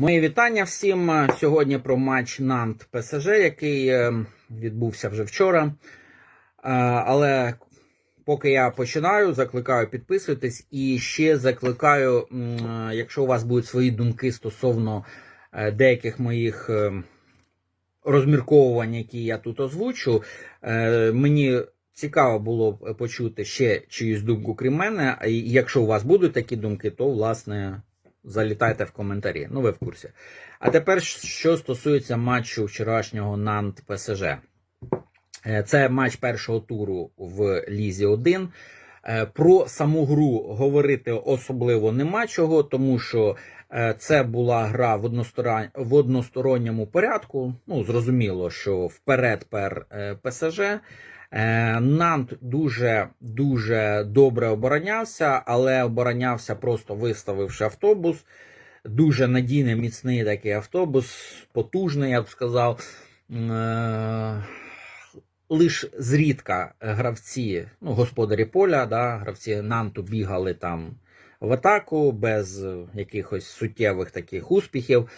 Мої вітання всім. Сьогодні про матч Нант ПСЖ, який е, відбувся вже вчора. Е, Але поки я починаю, закликаю підписуйтесь і ще закликаю, е, якщо у вас будуть свої думки стосовно е, деяких моїх е, розмірковувань, які я тут озвучу, е, мені. Цікаво було б почути ще чиюсь думку крім мене. І якщо у вас будуть такі думки, то власне залітайте в коментарі. Ну, ви в курсі. А тепер, що стосується матчу вчорашнього Нант ПСЖ. Е, Це матч першого туру в Лізі 1. Е, Про саму гру говорити особливо нема чого, тому що е, це була гра в, односторон... в односторонньому порядку. Ну, зрозуміло, що вперед пер ПСЖ. Е, Нант дуже дуже добре оборонявся, але оборонявся просто виставивши автобус. Дуже надійний, міцний такий автобус, потужний, я б сказав. Е, Лиш зрідка гравці, ну, господарі поля, да, гравці Нанту бігали там в атаку без якихось суттєвих таких успіхів.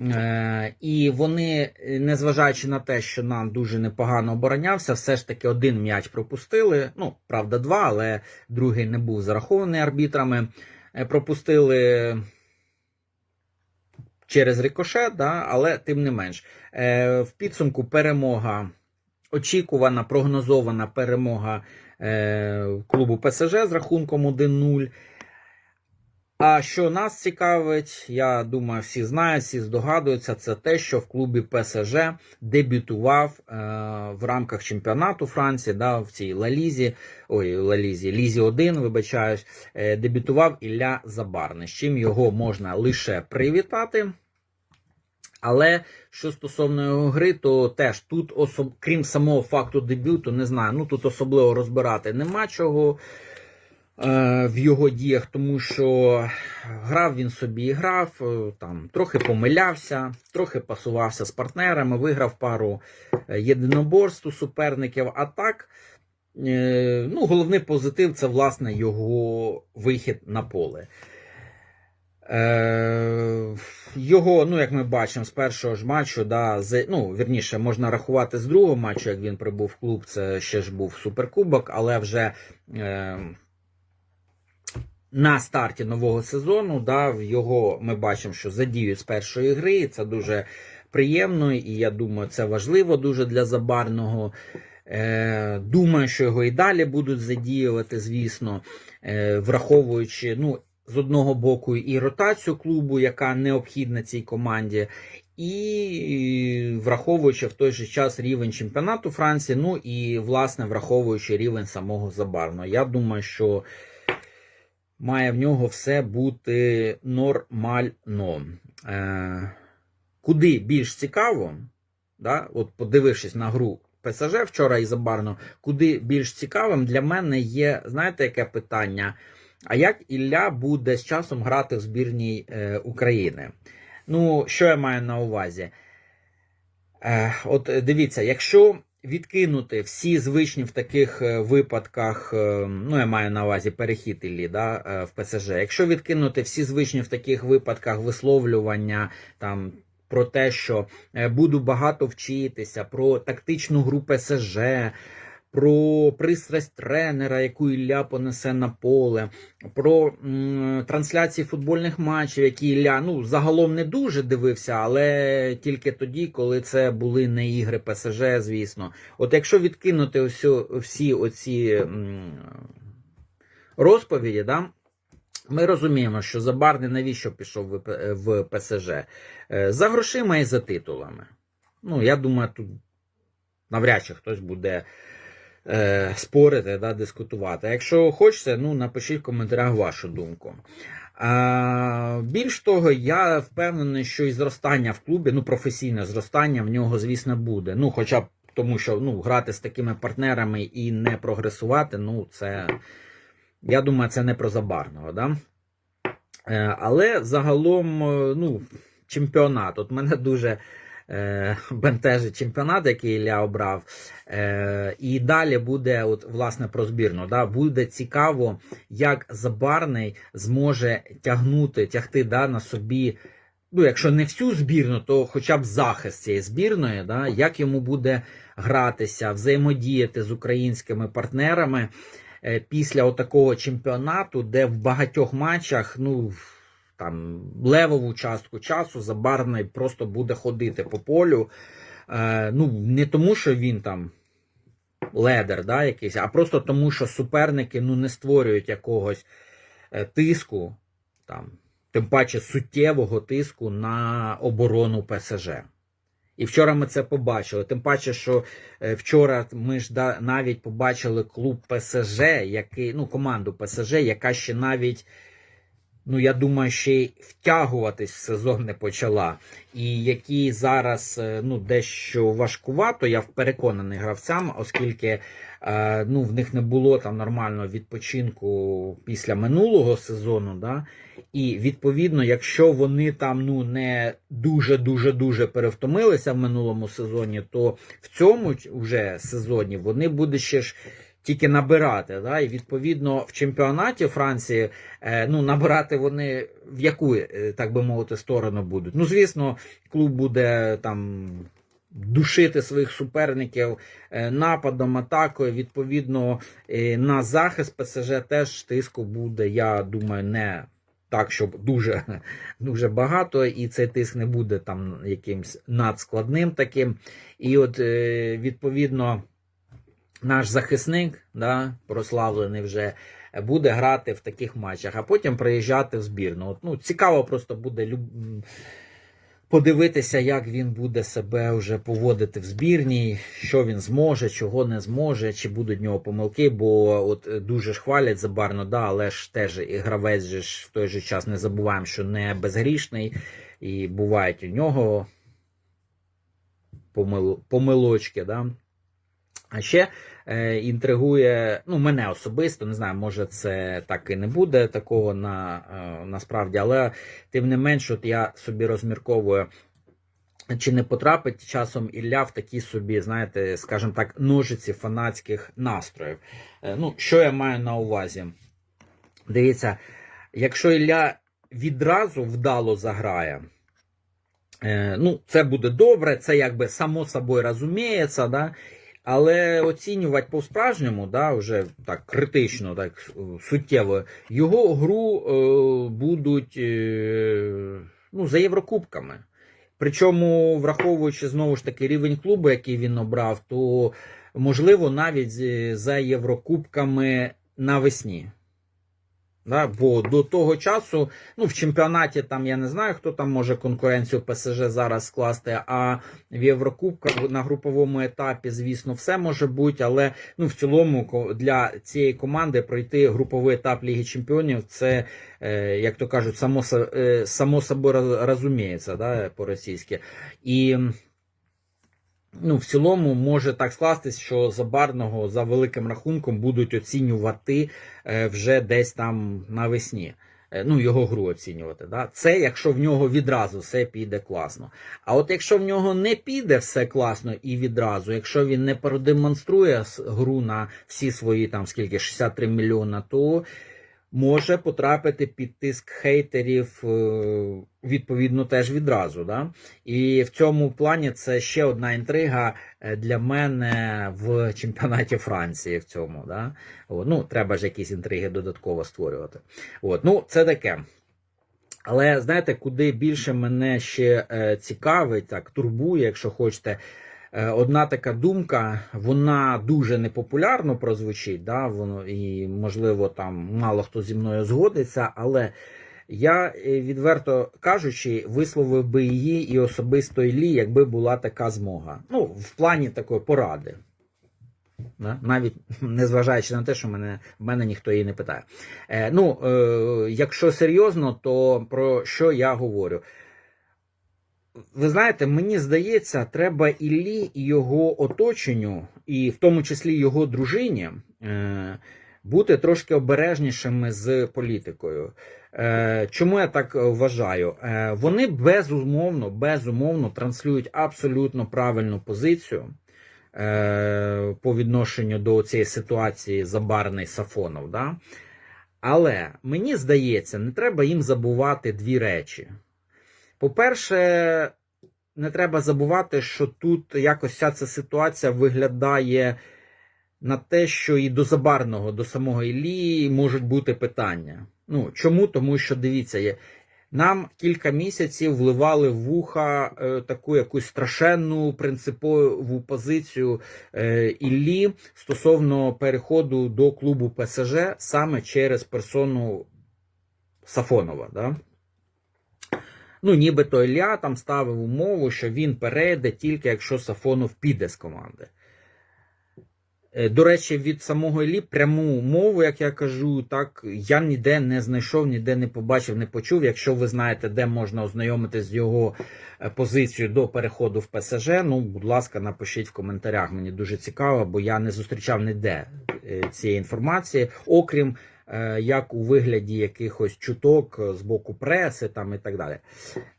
Е, І вони, незважаючи на те, що нам дуже непогано оборонявся, все ж таки один м'яч пропустили. Ну, правда, два, але другий не був зарахований арбітрами. Е, Пропустили через рикошет, да, але тим не менш. Е, В підсумку перемога, очікувана, прогнозована перемога е, клубу ПСЖ з рахунком 1-0. А що нас цікавить, я думаю, всі знають, всі здогадуються, це те, що в клубі ПСЖ дебютував е, в рамках чемпіонату Франції, да, в цій Лалізі, ой, Лалізі, Лізі 1, вибачаюсь, е, дебютував Ілля Забарний, з чим його можна лише привітати. Але що стосовно його гри, то теж тут, особ... крім самого факту дебюту, не знаю, ну тут особливо розбирати нема чого в його діях, тому що грав він собі і грав, е, там трохи помилявся, трохи пасувався з партнерами, виграв пару е, єдиноборств у суперників. А так, е, ну, головний позитив це власне його вихід на поле. Е, Його, ну як ми бачимо, з першого ж матчу, да, з, ну, вірніше, можна рахувати з другого матчу, як він прибув в клуб, це ще ж був суперкубок, але вже е, на старті нового сезону, да, його ми бачимо, що задіють з першої гри. і Це дуже приємно, і я думаю, це важливо дуже для забарного. Е, Думаю, що його і далі будуть задіювати, звісно, е, враховуючи, ну, з одного боку і ротацію клубу, яка необхідна цій команді, і враховуючи в той же час рівень чемпіонату Франції, ну і власне враховуючи рівень самого Забарного. Я думаю, що має в нього все бути нормально. Е, Куди більш цікаво, да, от подивившись на гру ПСЖ вчора і Забарно, куди більш цікавим для мене є, знаєте, яке питання? А як Ілля буде з часом грати в збірній е, України? Ну, що я маю на увазі? Е, от дивіться, якщо відкинути всі звичні в таких е, випадках, е, ну я маю на увазі перехід і да, е, в ПСЖ, якщо відкинути всі звичні в таких випадках висловлювання там. Про те, що буду багато вчитися, про тактичну гру ПСЖ, про пристрасть тренера, яку Ілля понесе на поле, про м, трансляції футбольних матчів, які Ілля ну, загалом не дуже дивився, але тільки тоді, коли це були не ігри ПСЖ, звісно. От якщо відкинути всю, всі оці м, розповіді, да, ми розуміємо, що Забарний навіщо пішов в, в ПСЖ? Е, За грошима і за титулами. Ну, я думаю, тут навряд чи хтось буде е, спорити, да, дискутувати. Якщо хочете, ну, напишіть в коментарях вашу думку. А, більш того, я впевнений, що і зростання в клубі, ну, професійне зростання в нього, звісно, буде. Ну, хоча б тому, що ну, грати з такими партнерами і не прогресувати, ну, це. Я думаю, це не про забарного. Да? Е, але загалом, е, ну, чемпіонат. От мене дуже е, бентежить чемпіонат, який Ілля обрав. Е, і далі буде, от, власне, про збірну. Да? Буде цікаво, як забарний зможе тягнути, тягти да, на собі ну, якщо не всю збірну, то хоча б захист цієї збірної, да, як йому буде гратися, взаємодіяти з українськими партнерами е, після отакого чемпіонату, де в багатьох матчах, ну. Там левову частку часу Забарний просто буде ходити по полю. Е, ну, не тому, що він там ледер, да, якийсь, а просто тому, що суперники ну, не створюють якогось е, тиску, там, тим паче суттєвого тиску на оборону ПСЖ. І вчора ми це побачили. Тим паче, що е, вчора ми ж навіть побачили клуб ПСЖ, який, ну, команду ПСЖ, яка ще навіть, ну я думаю, ще втягуватись сезон не почала. І які зараз е, ну, дещо важкувато, я переконаний гравцям, оскільки е, ну, в них не було там нормального відпочинку після минулого сезону. Да? І відповідно, якщо вони там ну не дуже дуже дуже перевтомилися в минулому сезоні, то в цьому вже сезоні вони будуть ще ж тільки набирати. Да? І відповідно в чемпіонаті Франції е, ну набирати вони в яку, е, так би мовити, сторону будуть. Ну, звісно, клуб буде там. Душити своїх суперників е, нападом, атакою. Відповідно, на захист ПСЖ теж тиску буде, я думаю, не так, щоб дуже дуже багато, і цей тиск не буде там якимсь надскладним таким. І от, відповідно, наш захисник, да, прославлений вже, буде грати в таких матчах, а потім приїжджати в збірну. От, ну, Цікаво просто буде люб... подивитися, як він буде себе вже поводити в збірній, що він зможе, чого не зможе, чи будуть в нього помилки, бо от дуже ж хвалять Забарно, да, але ж теж гравець же ж в той же час не забуваємо, що не безгрішний, і бувають у нього помил... помилочки. Да? А ще е, інтригує, ну, мене особисто, не знаю, може це так і не буде такого на, е, насправді, але тим не менш, от я собі розмірковую, чи не потрапить часом Ілля в такі собі, знаєте, скажімо так, ножиці фанатських настроїв. Е, ну, що я маю на увазі? Дивіться, якщо Ілля відразу вдало заграє, е, ну, це буде добре, це якби само собою розуміється, да? Але оцінювати по-справжньому, да, вже так критично, так суттєво, його гру е, будуть е, ну, за Єврокубками. Причому, враховуючи знову ж таки рівень клубу, який він обрав, то можливо навіть за Єврокубками навесні. Да, бо до того часу, ну в чемпіонаті там я не знаю, хто там може конкуренцію ПСЖ зараз скласти. А в Єврокубках на груповому етапі, звісно, все може бути. Але ну в цілому для цієї команди пройти груповий етап Ліги Чемпіонів, це е, як то кажуть, само, е, само собою розуміється, да, по-російськи. І ну, в цілому може так скластись, що Забарного за великим рахунком будуть оцінювати е, вже десь там навесні. Е, Ну, його гру оцінювати. Да? Це якщо в нього відразу все піде класно. А от якщо в нього не піде все класно і відразу, якщо він не продемонструє гру на всі свої там скільки 63 мільйона, то може потрапити під тиск хейтерів е, відповідно теж відразу. Да? І в цьому плані це ще одна інтрига е, для мене в чемпіонаті Франції. В цьому, да? От, ну, треба ж якісь інтриги додатково створювати. От, ну, це таке. Але знаєте, куди більше мене ще е, цікавить, так турбує, якщо хочете. Е, одна така думка, вона дуже непопулярно прозвучить, да, воно, і, можливо, там мало хто зі мною згодиться, але я, е, відверто кажучи, висловив би її і особисто Іллі, якби була така змога. Ну, в плані такої поради. Да? Навіть незважаючи на те, що мене, мене ніхто її не питає. Е, ну, е, якщо серйозно, то про що я говорю? Ви знаєте, мені здається, треба Іллі і його оточенню, і в тому числі його дружині, е, бути трошки обережнішими з політикою. Е, Чому я так вважаю? Е, Вони безумовно, безумовно транслюють абсолютно правильну позицію по відношенню до цієї ситуації Забарний Сафонов. Да? Але мені здається, не треба їм забувати дві речі. По-перше, не треба забувати, що тут якось вся ця ситуація виглядає на те, що і до Забарного, до самого Іллі можуть бути питання. Ну, чому? Тому що дивіться, є. Нам кілька місяців вливали в вуха е, таку якусь страшенну принципову позицію е, Іллі стосовно переходу до клубу ПСЖ саме через персону Сафонова. Да? Ну, нібито Ілля там ставив умову, що він перейде тільки якщо Сафонов піде з команди. Е, До речі, від самого Іллі пряму мову, як я кажу, так я ніде не знайшов, ніде не побачив, не почув. Якщо ви знаєте, де можна ознайомитись з його е, позицією до переходу в ПСЖ, ну, будь ласка, напишіть в коментарях. Мені дуже цікаво, бо я не зустрічав ніде е, цієї інформації, окрім як у вигляді якихось чуток е, з боку преси там і так далі.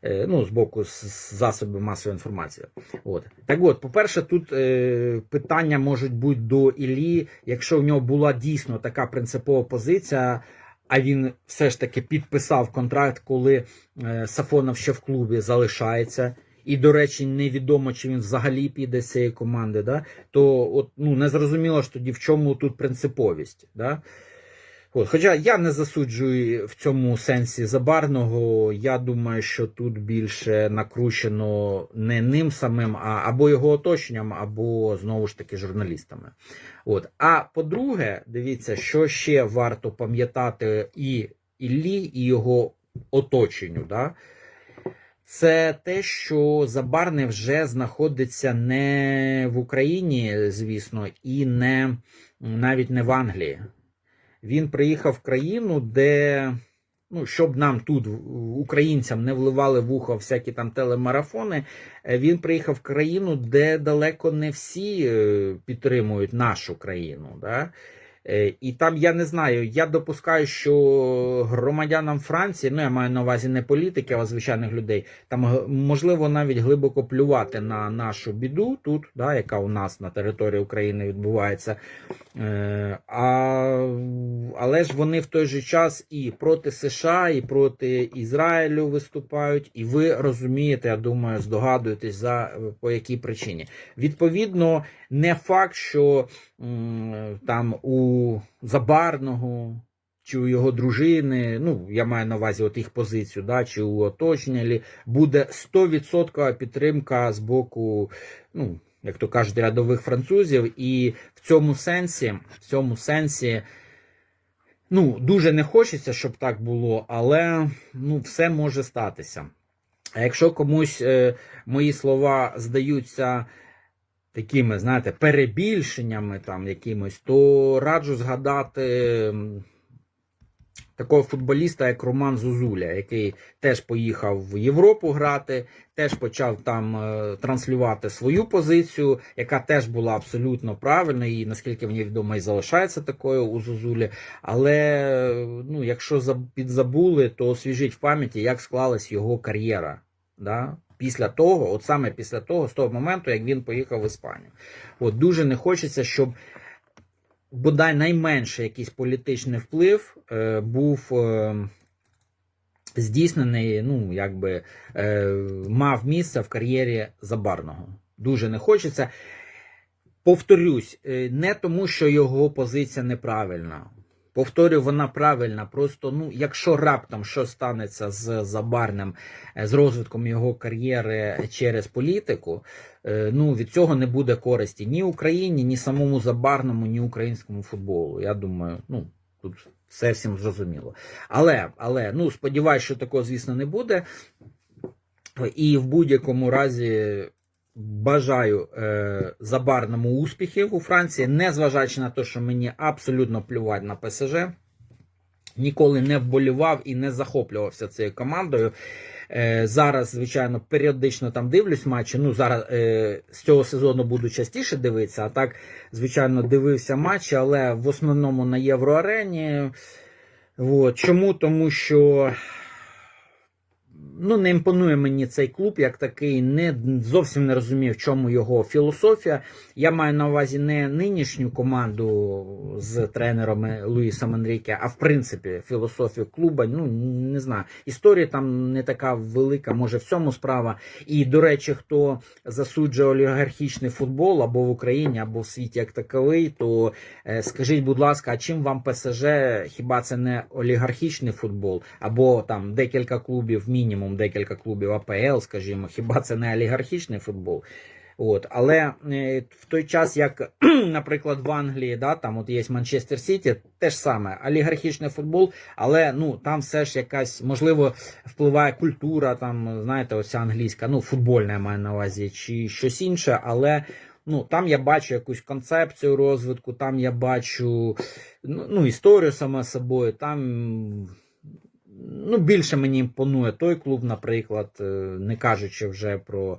Е, Ну, з боку засобів масової інформації. От. Так от, по-перше, тут е, питання можуть бути до Іллі, якщо в нього була дійсно така принципова позиція, а він все ж таки підписав контракт, коли е, Сафонов ще в клубі залишається. І, до речі, невідомо, чи він взагалі піде з цієї команди, да? то от, ну, не зрозуміло ж тоді, в чому тут принциповість. Да? От, хоча я не засуджую в цьому сенсі забарного, я думаю, що тут більше накручено не ним самим, а або його оточенням, або знову ж таки журналістами. От. А по-друге, дивіться, що ще варто пам'ятати і Іллі, і його оточенню. Да? Це те, що Забарний вже знаходиться не в Україні, звісно, і не навіть не в Англії. Він приїхав в країну, де, ну, щоб нам тут, українцям, не вливали в ухо всякі там телемарафони, е, він приїхав в країну, де далеко не всі е, підтримують нашу країну. Да? Е, І там я не знаю, я допускаю, що громадянам Франції, ну я маю на увазі не політиків, а звичайних людей, там можливо навіть глибоко плювати на нашу біду тут, да, яка у нас на території України відбувається. Е, а, але ж вони в той же час і проти США, і проти Ізраїлю виступають, і ви розумієте, я думаю, здогадуєтесь за по якій причині. Відповідно, не факт, що там у Забарного чи у його дружини, ну я маю на увазі от їх позицію, да, чи у оточення, буде 100% підтримка з боку, ну, як то кажуть, рядових французів, і в цьому сенсі, в цьому сенсі. Ну, дуже не хочеться, щоб так було, але ну, все може статися. А якщо комусь е, мої слова здаються такими, знаєте, перебільшеннями там якимось, то раджу згадати такого футболіста, як Роман Зузуля, який теж поїхав в Європу грати, теж почав там е, транслювати свою позицію, яка теж була абсолютно правильною, і наскільки мені відомо, і залишається такою у Зузулі. Але ну, якщо заб- підзабули, то освіжіть в пам'яті, як склалась його кар'єра. Да? Після того, от саме після того, з того моменту, як він поїхав в Іспанію. От дуже не хочеться, щоб бодай найменше якийсь політичний вплив е, був е, здійснений, ну, якби е, мав місце в кар'єрі Забарного. Дуже не хочеться. Повторюсь, е, не тому, що його позиція неправильна. Повторюю, вона правильна. Просто, ну, якщо раптом що станеться з Забарним, е, з розвитком його кар'єри через політику, е, ну, від цього не буде користі ні Україні, ні самому Забарному, ні українському футболу. Я думаю, ну, тут все всім зрозуміло. Але, але, ну, сподіваюся, що такого, звісно, не буде. І в будь-якому разі бажаю е, Забарному успіхів у Франції, незважаючи на те, що мені абсолютно плювать на ПСЖ. Ніколи не вболівав і не захоплювався цією командою. Е, зараз, звичайно, періодично там дивлюсь матчі. Ну, зараз е, з цього сезону буду частіше дивитися, а так, звичайно, дивився матчі, але в основному на Євроарені. От. Чому? Тому що ну, не імпонує мені цей клуб як такий, не зовсім не розумію, в чому його філософія. Я маю на увазі не нинішню команду з тренерами Луїсом Енріке, а в принципі філософію клуба. Ну не знаю. Історія там не така велика, може в цьому справа. І до речі, хто засуджує олігархічний футбол або в Україні, або в світі як таковий, то е, скажіть, будь ласка, а чим вам ПСЖ? Хіба це не олігархічний футбол? Або там декілька клубів, мінімум декілька клубів АПЛ, скажімо, хіба це не олігархічний футбол? От, але е, в той час, як, наприклад, в Англії, да, там от є Манчестер Сіті, те ж саме, олігархічний футбол, але ну там все ж якась, можливо, впливає культура, там, знаєте, оця англійська, ну, футбольна я маю на увазі, чи щось інше, але ну, там я бачу якусь концепцію розвитку, там я бачу ну, ну, історію саме собою, там. Ну, більше мені імпонує той клуб, наприклад, е, не кажучи вже про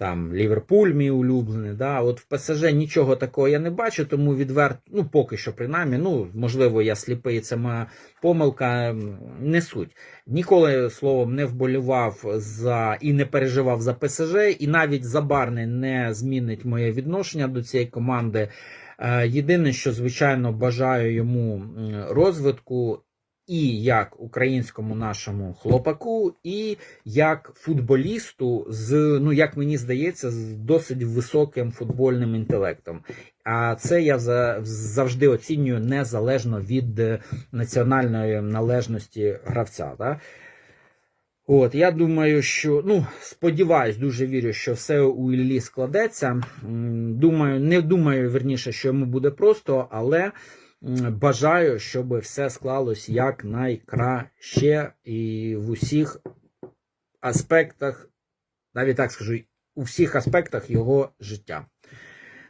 там Ліверпуль, мій улюблений. Да? От в ПСЖ нічого такого я не бачу, тому відверто, ну поки що, принаймні, ну можливо, я сліпий, це моя помилка, не суть. Ніколи словом не вболівав за і не переживав за ПСЖ, і навіть Забарний не змінить моє відношення до цієї команди. Е, Єдине, що звичайно бажаю йому розвитку. І як українському нашому хлопаку, і як футболісту з, ну як мені здається, з досить високим футбольним інтелектом. А це я за- завжди оцінюю незалежно від е, національної належності гравця. Да? От, я думаю, що ну сподіваюсь, дуже вірю, що все у Іллі складеться. Думаю, не думаю, верніше, що йому буде просто, але бажаю, щоб все склалось якнайкраще і в усіх аспектах, навіть так скажу, у всіх аспектах його життя.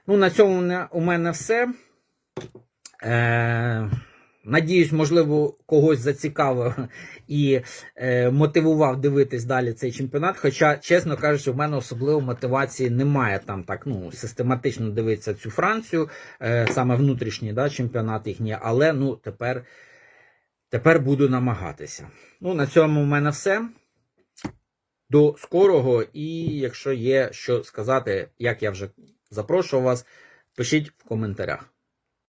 Ну, на цьому у мене все. Е, надіюсь, можливо, когось зацікавив і е, мотивував дивитись далі цей чемпіонат. Хоча, чесно кажучи, в мене особливо мотивації немає там так ну, систематично дивитися цю Францію, е, саме внутрішній да, чемпіонат їхній, але ну, тепер, тепер буду намагатися. Ну, на цьому в мене все. До скорого, і якщо є що сказати, як я вже запрошував вас, пишіть в коментарях.